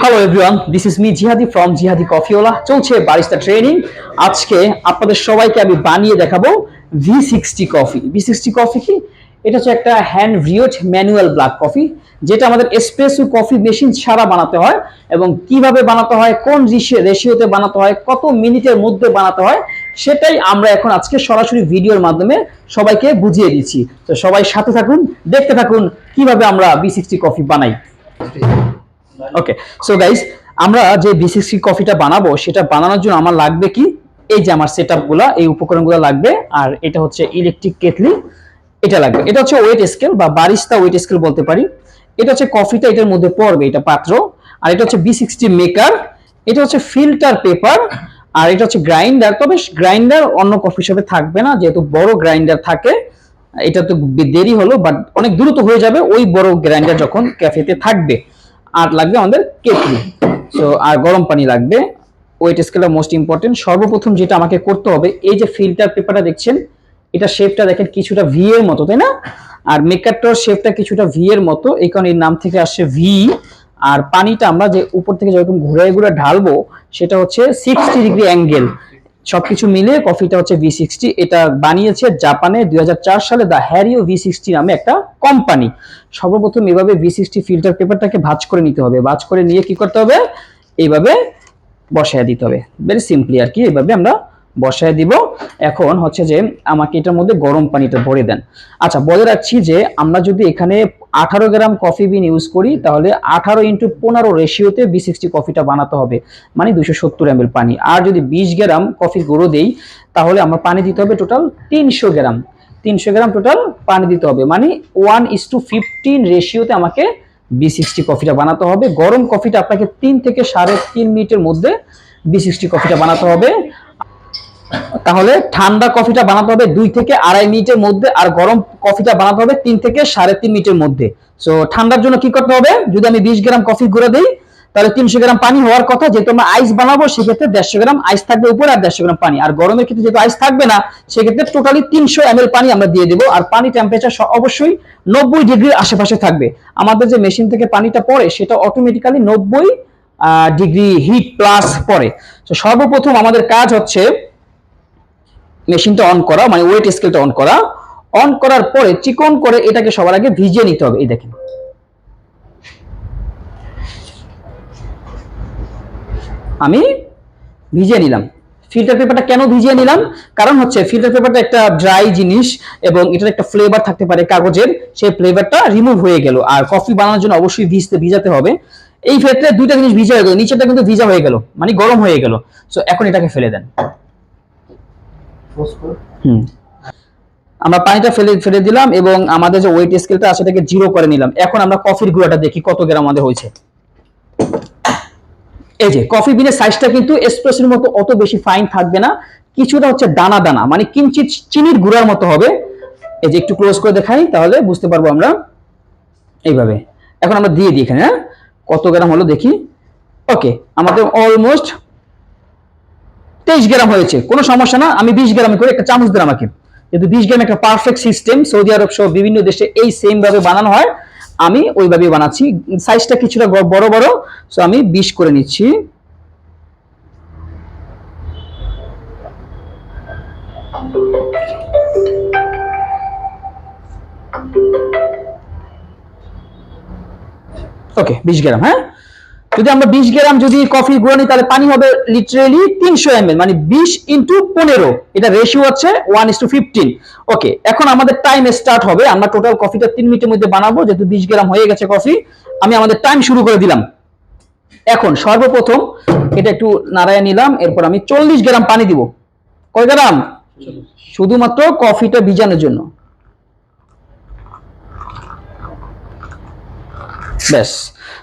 Hello everyone this is me Jihadi from Jihadi কফিওলা চলছে barista training আজকে আপনাদের সবাইকে আমি বানিয়ে দেখাবো V sixty coffee V sixty coffee কি? এটা হচ্ছে একটা হ্যান্ড রিওট ম্যানুয়াল ব্ল্যাক কফি যেটা আমাদের এসপ্রেসো কফি মেশিন ছাড়া বানাতে হয় এবং কীভাবে বানাতে হয়, কোন রেশিওতে বানাতে হয়, কত মিনিটের মধ্যে বানাতে হয়, সেটাই আমরা এখন আজকে সরাসরি ভিডিওর মাধ্যমে সবাইকে বুঝিয়ে দিচ্ছি। তো সবাই সাথে থাকুন, দেখতে থাকুন কীভাবে আমরা বি সিক্সটি কফি বানাই। ওকে সো গাইস আমরা যে বিসিসি কফিটা বানাবো, সেটা বানানোর জন্য আমার লাগবে কি? এই যে আমার সেট এই উপকরণগুলো লাগবে, আর এটা হচ্ছে ইলেকট্রিক কেটলি এটা লাগবে। এটা হচ্ছে ওয়েট স্কেল বা বারিস্তা ওয়েট স্কেল বলতে পারি। এটা হচ্ছে কফিটা এটার মধ্যে পড়বে এটা পাত্র, আর এটা হচ্ছে বি সিক্সটি মেকার এটা হচ্ছে ফিল্টার পেপার আর এটা হচ্ছে গ্রাইন্ডার তবে গ্রাইন্ডার অন্য কফি শপে থাকবে না, যেহেতু বড় গ্রাইন্ডার থাকে, এটা তো দেরি হলো বাট অনেক দ্রুত হয়ে যাবে, ওই বড় গ্রাইন্ডার যখন ক্যাফেতে থাকবে। আর লাগবে আমাদের কেটলি। সো আর গরম পানি লাগবে। ওয়েট স্কেলটা মোস্ট ইম্পর্টেন্ট সর্বপ্রথম যেটা আমাকে করতে হবে, এই যে ফিল্টার পেপারটা দেখছেন, এটা শেপটা দেখেন কিছুটা ভি এর মতো, তাই না? আর মেকারটার শেপটা কিছুটা ভি এর মতো, এই কারণে এর নাম থেকে আসছে ভি আর পানিটা আমরা যে উপর থেকে যেরকম ঘুরে ঘুরে ঢালবো, সেটা হচ্ছে সিক্সটি ডিগ্রি অ্যাঙ্গেল সবকিছু মিলে কফিটা হচ্ছে ভি সিক্সটি এটা বানিয়েছে জাপানে দু হাজার চার সালে দ্য হ্যারিও ভি সিক্সটি নামে একটা কোম্পানি। সর্বপ্রথম এভাবে ভি সিক্সটি ফিল্টার পেপারটাকে ভাজ করে নিতে হবে। ভাজ করে নিয়ে কি করতে হবে? এইভাবে বসায় দিতে হবে। ভেরি সিম্পলি আর কি, এইভাবে আমরা বসায় দিব। এখন হচ্ছে যে আমাকে এটার মধ্যে গরম পানিটা ভরে দেন। আচ্ছা বলে রাখছি যে আমরা যদি এখানে আঠারো গ্রাম কফি বিন ইউজ করি, তাহলে আঠারো ইন্টু পনেরো রেশিওতে বি সিক্সটি কফিটা বানাতে হবে মানে দুশো সত্তর এম পানি। আর যদি বিশ গ্রাম কফি গুঁড়ো দেই, তাহলে আমার পানি দিতে হবে টোটাল তিনশো গ্রাম। তিনশো গ্রাম টোটাল পানি দিতে হবে মানে ওয়ান ইস টু ফিফটিন রেশিওতে আমাকে বি সিক্সটি কফিটা বানাতে হবে। গরম কফিটা আপনাকে তিন থেকে সাড়ে তিন মিনিটের মধ্যে বি সিক্সটি কফিটা বানাতে হবে। তাহলে ঠান্ডা কফিটা বানাতে হবে দুই থেকে আড়াই মিনিটের মধ্যে আর গরম কফিটা বানাতে হবে তিন থেকে সাড়ে তিন মিনিটের মধ্যে। সো ঠান্ডার জন্য কি করতে হবে? যদি আমি বিশ গ্রাম কফি গুঁড়ো দিই, তাহলে তিনশো গ্রাম পানি হওয়ার কথা, যেহেতু আমরা আইস বানাবো, সেক্ষেত্রে দেড়শো গ্রাম আইস থাকবে উপরে আর দেড়শো গ্রাম পানি। আর গরমের ক্ষেত্রে যেহেতু আইস থাকবে না, সেক্ষেত্রে টোটালি তিনশো এম পানি আমরা দিয়ে দেবো। আর পানি টেম্পারেচার অবশ্যই নব্বই ডিগ্রির আশেপাশে থাকবে। আমাদের যে মেশিন থেকে পানিটা পড়ে, সেটা অটোমেটিক্যালি নব্বই ডিগ্রি হিট প্লাস পড়ে। তো সর্বপ্রথম আমাদের কাজ হচ্ছে মেশিনটা অন করা মানে ওয়েট স্কেলটা অন করা। অন করার পরে চিকন করে এটাকে সবার আগে ভিজিয়ে নিতে হবে, এই দেখেন। আমি ভিজিয়ে নিলাম। ফিল্টার পেপারটা কেন ভিজিয়ে নিলাম? কারণ হচ্ছে ফিল্টার পেপারটা একটা ড্রাই জিনিস এবং এটার একটা ফ্লেভার থাকতে পারে কাগজের, সেই ফ্লেভারটা রিমুভ হয়ে গেল। আর কফি বানানোর জন্য অবশ্যই ভিজতে, ভিজাতে হবে। এই ক্ষেত্রে দুইটা জিনিস ভিজা হয়ে গেল নিচেটা কিন্তু ভিজা হয়ে গেল মানে গরম হয়ে গেল। সো এখন এটাকে ফেলে দেন। হুম। আমরা পানিটা ফেলে ফেলে দিলাম এবং আমাদের যে ওয়েট স্কেলটা আছে সেটাকে জিরো করে নিলাম। এখন আমরা কফির গুঁড়াটা দেখি কত গ্রাম আমাদের হয়েছে। এই যে কফি বিনের সাইজটা কিন্তু এসপ্রেসোর মতো অত বেশি ফাইন থাকবে না। কিছুটা হচ্ছে দানা দানা মানে কিঞ্চিত চিনির গুঁড়ার মতো হবে। এই যে একটু ক্লোজ করে দেখাই, তাহলে বুঝতে পারব আমরা। এইভাবে। এখন আমরা দিয়ে দিই এখানে হ্যাঁ? কত গ্রাম হলো দেখি? ওকে আমাদের অলমোস্ট তেইশ গ্রাম হয়েছে, কোনো সমস্যা না। আমি বিশ গ্রাম করে একটা চামচ দিলাম আমাকে যেহেতু বিশ গ্রাম একটা পারফেক্ট সিস্টেম সৌদি আরব সহ বিভিন্ন দেশে এই সেম ভাবে বানানো হয়, আমি ওইভাবেই বানাচ্ছি। সাইজটা কিছুটা বড় বড় সো আমি বিশ করে নিচ্ছি। ওকে বিশ গ্রাম হ্যাঁ? যদি আমরা বিশ গ্রাম যদি কফি গুঁড়ো নিই তাহলে পানি হবে লিটারেলি তিনশো এম মানে বিশ ইন্টু পনেরো। এটা রেশিও হচ্ছে one is to fifteen okay এখন আমাদের টাইম স্টার্ট হবে। আমরা টোটাল কফিটা তিন মিনিটের মধ্যে বানাবো। যেহেতু বিশ গ্রাম হয়ে গেছে কফি আমি আমাদের টাইম শুরু করে দিলাম। এখন সর্বপ্রথম এটা একটু নাড়ায় নিলাম এরপর আমি চল্লিশ গ্রাম পানি দিব। কয় গ্রাম? শুধুমাত্র কফিটা ভিজানোর জন্য। ব্যাস।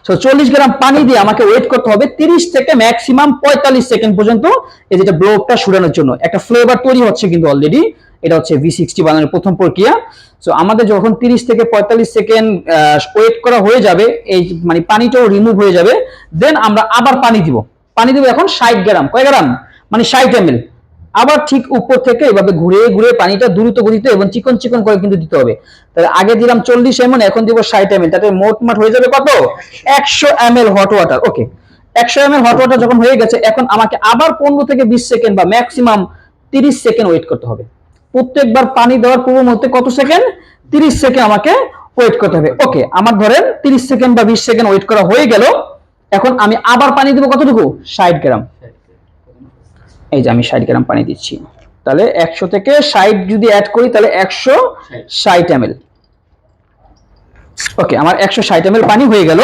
সো চল্লিশ গ্রাম পানি দিয়ে আমাকে ওয়েট করতে হবে তিরিশ থেকে ম্যাক্সিমাম পঁয়তাল্লিশ সেকেন্ড পর্যন্ত এই যেটা ব্লোকটা শুরানোর জন্য। একটা ফ্লেভার তৈরি হচ্ছে কিন্তু অলরেডি এটা হচ্ছে ভি সিক্সটি বানানোর প্রথম প্রক্রিয়া। সো আমাদের যখন তিরিশ থেকে পঁয়তাল্লিশ সেকেন্ড ওয়েট করা হয়ে যাবে, এই মানে পানিটাও রিমুভ হয়ে যাবে দেন আমরা আবার পানি দিব। পানি দিব এখন ষাট গ্রাম। কয় গ্রাম? মানে ষাট এম আবার ঠিক উপর থেকে এভাবে ঘুরে ঘুরে পানিটা দ্রুত গতিতে এবং চিকন চিকন করে কিন্তু দিতে হবে। তাহলে আগে দিলাম চল্লিশ এমএল এখন দিব ষাট এমএল তাতে মোট মাঠ হয়ে যাবে কত? একশো এমএল হট ওয়াটার ওকে একশো এমএল হট ওয়াটার যখন হয়ে গেছে, এখন আমাকে আবার পনেরো থেকে বিশ সেকেন্ড বা ম্যাক্সিমাম তিরিশ সেকেন্ড ওয়েট করতে হবে। প্রত্যেকবার পানি দেওয়ার পূর্ব মুহূর্তে কত সেকেন্ড তিরিশ সেকেন্ড আমাকে ওয়েট করতে হবে। ওকে আমার ধরেন তিরিশ সেকেন্ড বা বিশ সেকেন্ড ওয়েট করা হয়ে গেল। এখন আমি আবার পানি দেবো কতটুকু? ষাট গ্রাম। এই যে আমি ষাট গ্রাম পানি দিচ্ছি। তাহলে একশো থেকে ষাট যদি অ্যাড করি, তাহলে একশো ষাট এম ওকে আমার একশো ষাট এম পানি হয়ে গেল।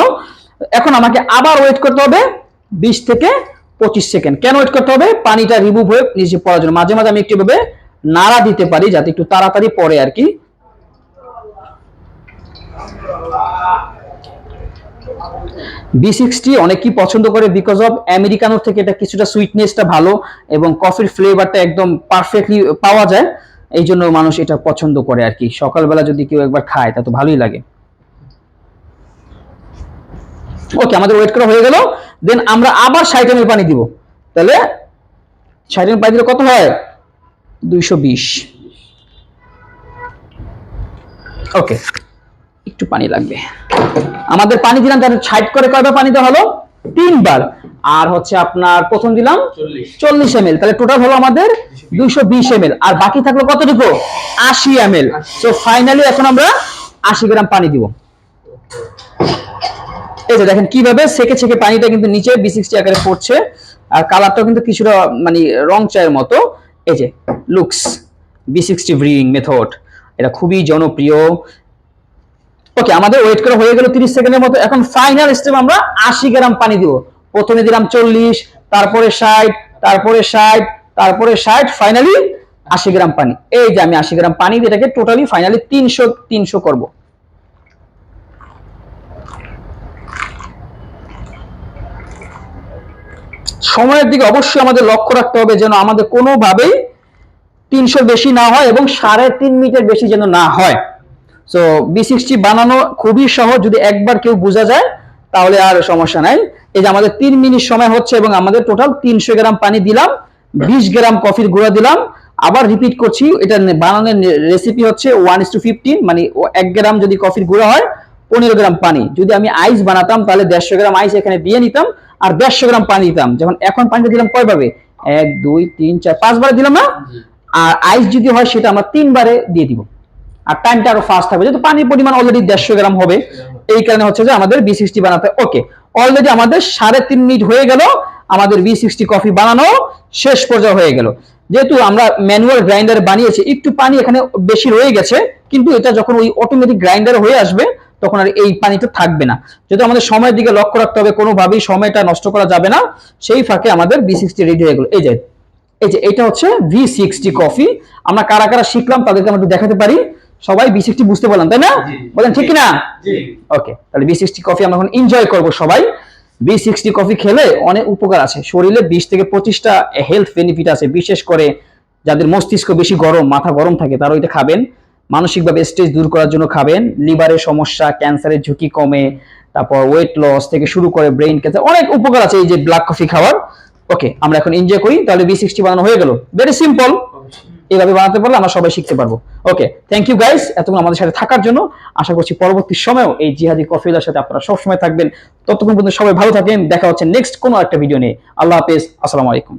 এখন আমাকে আবার ওয়েট করতে হবে বিশ থেকে পঁচিশ সেকেন্ড কেন ওয়েট করতে হবে? পানিটা রিমুভ হয়ে নিচে পড়ার জন্য। মাঝে মাঝে আমি একটু ভাবে নাড়া দিতে পারি, যাতে একটু তাড়াতাড়ি পড়ে আর কি। বি সিক্সটি অনেকেই পছন্দ করে বিকজ অফ আমেরিকানোর থেকে এটা কিছুটা সুইটনেসটা ভালো এবং কফির ফ্লেভারটা একদম পারফেক্টলি পাওয়া যায়। এই জন্য মানুষ এটা পছন্দ করে আর কি। সকালবেলা যদি কেউ একবার খায়, তা তো ভালোই লাগে। ওকে আমাদের ওয়েট করা হয়ে গেল। দেন আমরা আবার ষাট পানি দিব। তাহলে ষাট এমএল পানি দিলে কত হয়? দুইশো বিশ। ওকে একটু পানি লাগবে। আমাদের পানি দিলাম তাহলে ষাট করে কয়বার পানি দেওয়া হলো? তিনবার। আর হচ্ছে আপনার প্রথম দিলাম চল্লিশ। এম তাহলে টোটাল হলো আমাদের দুইশো বিশ এম আর বাকি থাকল কতটুকু? আশি এম এল সো ফাইনালি এখন আমরা আশি গ্রাম পানি দিব। এই যে দেখেন কীভাবে সেকে সেকে পানিটা কিন্তু নিচে বি সিক্সটি আকারে পড়ছে। আর কালারটাও কিন্তু কিছুটা মানে রং চায়ের মতো। এই যে looks V sixty brewing method এটা খুবই জনপ্রিয়। ওকে আমাদের ওয়েট করা হয়ে গেল তিরিশ সেকেন্ডের মতো। এখন ফাইনাল স্টেপ আমরা আশি গ্রাম পানি দিব। প্রথমে দিলাম চল্লিশ, তারপরে ষাট তারপরে ষাট তারপরে ষাট ফাইনালি আশি গ্রাম পানি। এই যে আমি আশি গ্রাম পানি এটাকে টোটালি ফাইনালি তিনশো তিনশো করব। সময়ের দিকে অবশ্যই আমাদের লক্ষ্য রাখতে হবে যেন আমাদের কোনোভাবেই তিনশো বেশি না হয় এবং সাড়ে তিন মিনিটের বেশি যেন না হয়। সো বি সিক্সটি বানানো খুবই সহজ। যদি একবার কেউ বোঝা যায় তাহলে আর সমস্যা নাই। এই যে আমাদের তিন মিনিট সময় হচ্ছে এবং আমাদের টোটাল তিনশো গ্রাম পানি দিলাম বিশ গ্রাম কফির গুঁড়া দিলাম। আবার রিপিট করছি এটা বানানোর রেসিপি হচ্ছে ওয়ান ইস টু ফিফটিন মানে এক গ্রাম যদি কফির গুঁড়া হয় পনেরো গ্রাম পানি। যদি আমি আইস বানাতাম তাহলে দেড়শো গ্রাম আইস এখানে দিয়ে নিতাম আর দেড়শো গ্রাম পানি দিতাম। যখন এখন পানিটা দিলাম কয়ভাবে এক দুই তিন চার পাঁচবার দিলাম না? আর আইস যদি হয় সেটা আমরা তিনবারে দিয়ে দিব। আর টাইমটা আরও ফাস্ট হবে। যেহেতু পানির পরিমাণ অলরেডি দেড়শো গ্রাম হবে, এই কারণে হচ্ছে যে আমাদের বি সিক্সটি বানাতে ওকে অলরেডি আমাদের সাড়ে তিন মিনিট হয়ে গেল, আমাদের বি সিক্সটি কফি বানানো শেষ পর্যায়ে হয়ে গেল। যেহেতু আমরা ম্যানুয়াল গ্রাইন্ডার বানিয়েছি, একটু পানি এখানে বেশি রয়ে গেছে, কিন্তু এটা যখন ওই অটোমেটিক গ্রাইন্ডার হয়ে আসবে, তখন আর এই পানিটা থাকবে না। যেহেতু আমাদের সময়ের দিকে লক্ষ্য রাখতে হবে, কোনোভাবেই সময়টা নষ্ট করা যাবে না। সেই ফাঁকে আমাদের বি সিক্সটি রেডি হয়ে গেল। এই যে এই যে, এটা হচ্ছে ভি সিক্সটি কফি আমরা কারা কারা শিখলাম তাদেরকে আমরা দেখাতে পারি। সবাই বি সিক্সটি বুঝতে পারলাম তাই না? বলেন ঠিক না ওকে তাহলে বি সিক্সটি কফি আমরা এখন এনজয় করব সবাই। বি সিক্সটি কফি খেলে অনেক উপকার আছে। শরীরে বিশ থেকে পঁচিশটা হেলথ বেনিফিট আছে বিশেষ করে যাদের মস্তিষ্ক বেশি গরম মাথা গরম থাকে তারা ওইটা খাবেন। মানসিকভাবে স্ট্রেস দূর করার জন্য খাবেন। লিভারের সমস্যা ক্যান্সারের ঝুঁকি কমে তারপর ওয়েট লস থেকে শুরু করে ব্রেইন ক্যান্সার অনেক উপকার আছে এই যে ব্ল্যাক কফি খাওয়ার। ওকে আমরা এখন এনজয় করি। তাহলে বি সিক্সটি বানানো হয়ে গেল। ভেরি সিম্পল এইভাবে বানাতে পারলে আমরা সবাই শিখতে পারব। ওকে থ্যাংক ইউ গাইস এতক্ষণ আমাদের সাথে থাকার জন্য। আশা করছি পরবর্তী সময়েও এই জিহাদি কফিলার সাথে আপনারা সবসময় থাকবেন। ততক্ষণ পর্যন্ত সবাই ভালো থাকেন। দেখা হচ্ছে নেক্সট কোনো একটা ভিডিও নিয়ে। আল্লাহ হাফেজ। আসসালামু আলাইকুম।